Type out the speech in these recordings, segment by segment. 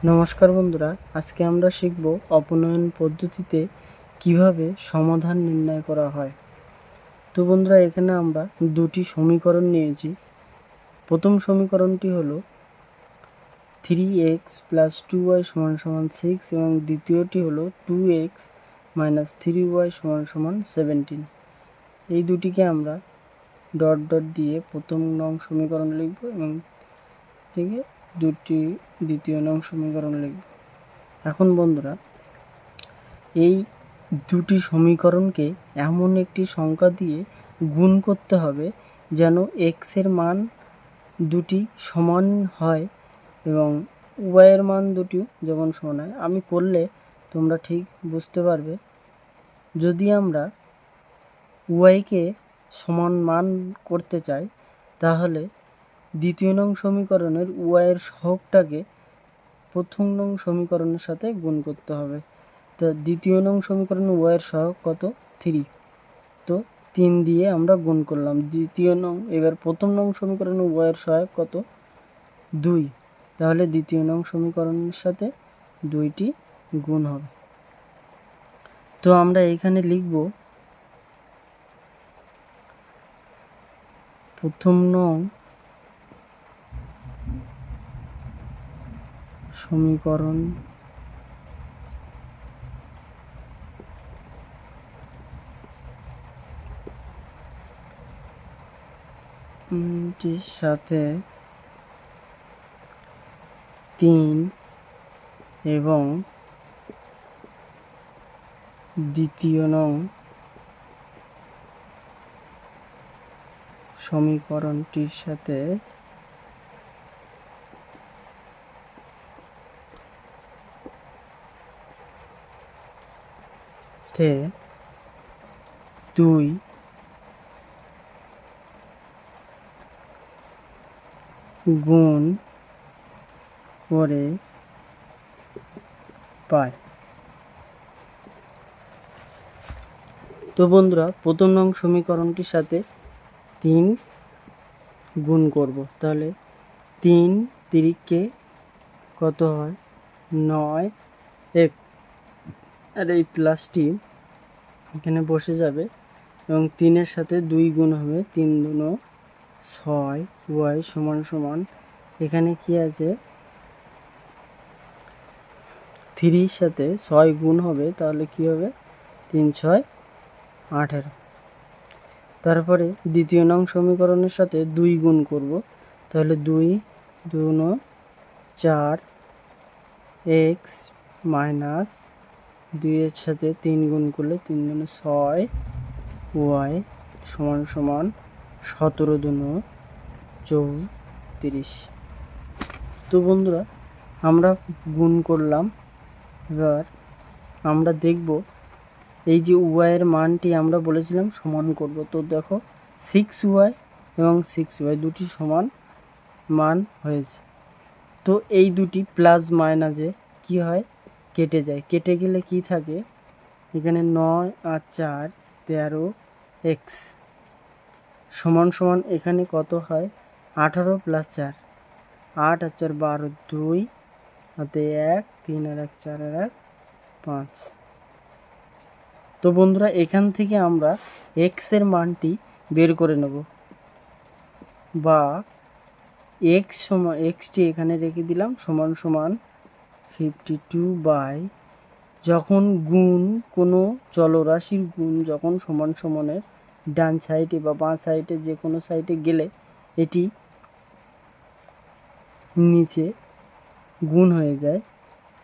নমস্কার বন্ধুরা, আজকে আমরা শিখব অপনয়ন পদ্ধতিতে কীভাবে সমাধান নির্ণয় করা হয়। তো বন্ধুরা, এখানে আমরা দুটি সমীকরণ নিয়েছি। প্রথম সমীকরণটি হলো three x plus two y সমান সমান সিক্স এবং দ্বিতীয়টি হলো two x minus three y সমান সমান সেভেন্টিন এই দুটিকে আমরা ডট ডট দিয়ে প্রথম নং সমীকরণ লিখব এবং থেকে দুটি দ্বিতীয় নং সমীকরণ লিখব। এখন বন্ধুরা, এই দুটি সমীকরণকে এমন একটি সংখ্যা দিয়ে গুণ করতে হবে যেন এক্সের মান দুটি সমান হয় এবং ওয়াইয়ের মান দুটিও যেমন সমান হয়। আমি করলে তোমরা ঠিক বুঝতে পারবে, যদি আমরা ওয়াইকে সমান মান করতে চাই, তাহলে দ্বিতীয় নং সমীকরণের ওয়াইয়ের সহগটাকে প্রথম নং সমীকরণের সাথে গুণ করতে হবে। তো দ্বিতীয় নং সমীকরণে ওয়াইয়ের সহগ কত? থ্রি তো তিন দিয়ে আমরা গুণ করলাম। দ্বিতীয় নং, এবার প্রথম নং সমীকরণে ওয়াইয়ের সহায়ক কত? দুই। তাহলে দ্বিতীয় নং সমীকরণের সাথে দুইটি গুণ হবে। তো আমরা এইখানে লিখব, প্রথম নং সমীকরণ। টির সাথে তিন এবং দ্বিতীয় নং সমীকরণটির সাথে তে দুই। গুণ করে পাই। তো বন্ধুরা, প্রথম নং সমীকরণটির সাথে তিন গুণ করব। তাহলে তিন তিরিককে কত হয়? নয় এক। আর এই প্লাসটি এখানে বসে যাবে এবং তিনের সাথে দুই গুণ হবে, তিন দুনো ছয়, ওয়াই সমান সমান। এখানে কি আছে? থ্রির সাথে ছয় গুণ হবে, তাহলে কি হবে? তিন, ছয়, আঠেরো। তারপরে দ্বিতীয় নং সমীকরণের সাথে দুই গুণ করব, তাহলে দুই দুনো চার, এক্স মাইনাস দুইয়ের সাথে তিন গুণ করলে তিন দুনো ছয়, ওয়াই সমান সমান সতেরো দুনো চৌত্রিশ। তো বন্ধুরা, আমরা গুণ করলাম। এবার আমরা দেখব এই যে ওয়াইয়ের মানটি আমরা বলেছিলাম সমান করব। তো দেখো সিক্স ওয়াই এবং সিক্স ওয়াই দুটি সমান মান হয়েছে। তো এই দুটি প্লাস মাইনাসে কি হয়? কেটে যায়। কেটে গেলে কি থাকে? এখানে নয় আর চার, তেরো এক্স সমান সমান এখানে কত হয়? আঠারো প্লাস চার। আট আর চার বারো দুই হাতে এক, তিন আর এক, চার আর এক, পাঁচ। তো বন্ধুরা, এখান থেকে আমরা এক্সের মানটি বের করে নেব। বা এক্স সমান এক্সটি এখানে রেখে দিলাম, সমান সমান ফিফটি টু বাই যখন গুণ কোনো চলরাশির গুণ যখন সমান সমানের ডান সাইডে বা বাঁ সাইডে যে কোনো সাইডে গেলে এটি নিচে গুণ হয়ে যায়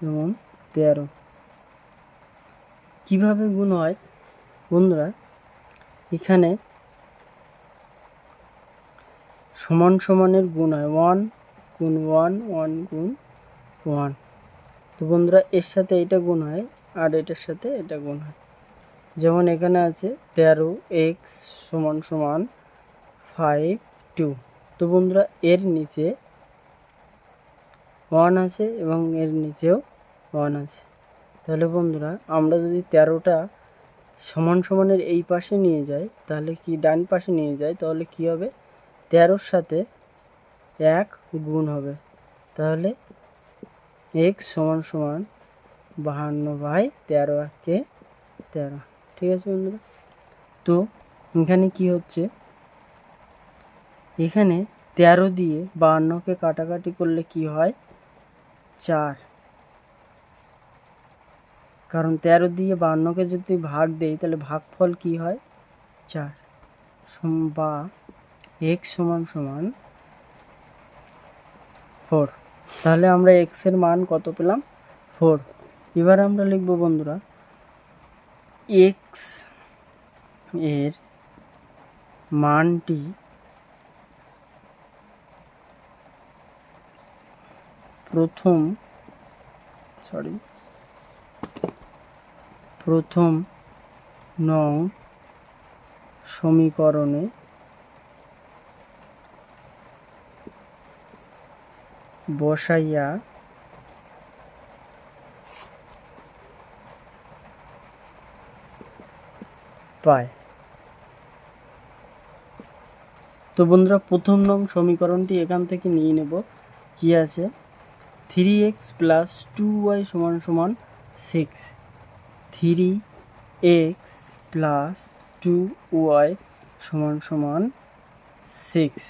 যেমন তেরো। কীভাবে গুণ হয়? বন্ধুরা, এখানে সমান সমানের গুণ হয়। ওয়ান গুণ ওয়ান ওয়ান গুণ ওয়ান তো বন্ধুরা, এর সাথে এটা গুণ হয় আর এটার সাথে এটা গুণ হয়। যেমন এখানে আছে তেরো এক্স সমান সমান ফাইভ টু। তো বন্ধুরা, এর নিচে ওয়ান আছে এবং এর নিচেও ওয়ান আছে। তাহলে বন্ধুরা, আমরা যদি তেরোটা সমান সমানের এই পাশে নিয়ে যাই, তাহলে কি ডান পাশে নিয়ে যাই, তাহলে কি হবে? তেরোর সাথে এক গুণ হবে। তাহলে এক্স সমান সমান বাহান্ন বাই তেরো একে তেরো। ঠিক আছে বন্ধুরা? তো এখানে কি হচ্ছে? এখানে তেরো দিয়ে বাহান্নকে কাটাকাটি করলে কি হয়? চার। কারণ তেরো দিয়ে বাহান্নকে যদি ভাগ দেই, তাহলে ভাগফল কি হয়? চার। বা এক্স সমান সমান ফোর তাহলে আমরা এক্সের মান কত পেলাম? ফোর এবার আমরা লিখব, বন্ধুরা এক্সের মানটি প্রথম সরি প্রথম নং সমীকরণে বসাইয়া পায়। তো বন্ধুরা, প্রথম নং সমীকরণটি এখান থেকে নিয়ে নেব। কি আছে? Three x plus two y সমান সমান six three x plus two y সমান সমান সিক্স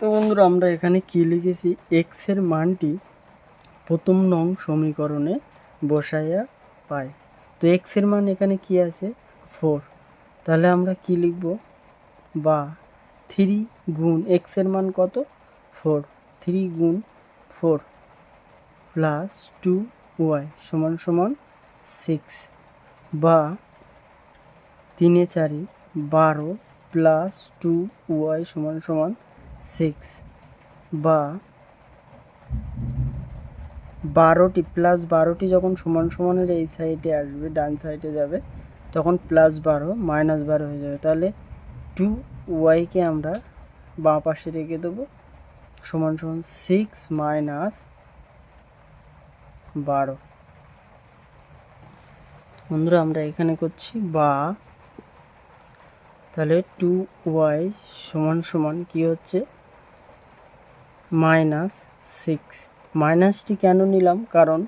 তো বন্ধুরা, আমরা এখানে কি লিখেছি? এক্সের মানটি প্রথম নং সমীকরণে বসাইয়া পাই তো এক্সের মান এখানে কি আছে? ফোর তাহলে আমরা কি লিখব? বা থ্রি গুণ এক্সের মান কত? ফোর থ্রি গুণ ফোর প্লাস টু ওয়াই সমান সমান সিক্স বা, তিনে চারি বারো প্লাস টু ওয়াই সমান সমান সিক্স বা বারোটি প্লাস বারোটি যখন সমান সমানের এই সাইডে আসবে, ডান সাইডে যাবে, তখন প্লাস বারো মাইনাস বারো হয়ে যাবে। তাহলে টু ওয়াইকে আমরা বাঁ পাশে রেখে দেবো, সমান সমান সিক্স মাইনাস বারো। বন্ধুরা, আমরা এখানে করছি বা। তাহলে টু ওয়াই সমান সমান কি হচ্ছে? Minus six. মাইনাসটি কেন নিলাম? কারণ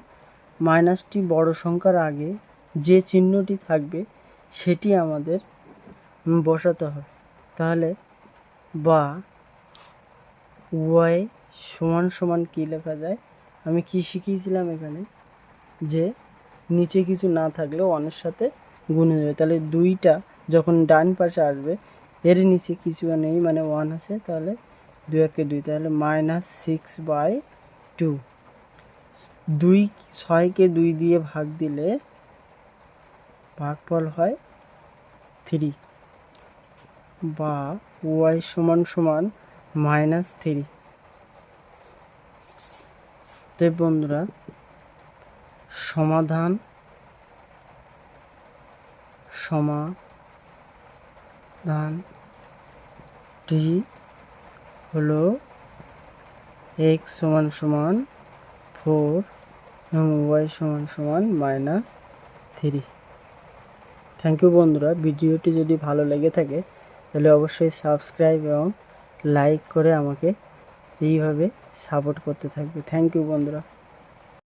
মাইনাসটি বড় সংখ্যার আগে যে চিহ্নটি থাকবে, সেটি আমাদের বসাতে হবে। তাহলে বা ওয়াই সমান সমান কী লেখা যায়? আমি কি শিখিয়েছিলাম এখানে? যে নিচে কিছু না থাকলে ওয়ানের সাথে গুণ যাবে তাহলে দুইটা যখন ডান পাশে আসবে, এর নিচে কিছু নেই মানে ওয়ান আছে, তাহলে দুই একে দুই তাহলে মাইনাস সিক্স বাই টু দুই, ছয়কে দুই দিয়ে ভাগ দিলে ভাগফল হয় থ্রি বা ওয়াই সমান সমান মাইনাস থ্রি তো বন্ধুরা, সমাধান সমাধানটি হলো এক্স সমান সমান ফোর এবং ওয়াই সমান সমান মাইনাস থ্রি থ্যাংক ইউ বন্ধুরা, ভিডিওটি যদি ভালো লেগে থাকে, তাহলে অবশ্যই সাবস্ক্রাইব এবং লাইক করে আমাকে এইভাবে সাপোর্ট করতে থাকবে। থ্যাংক ইউ বন্ধুরা।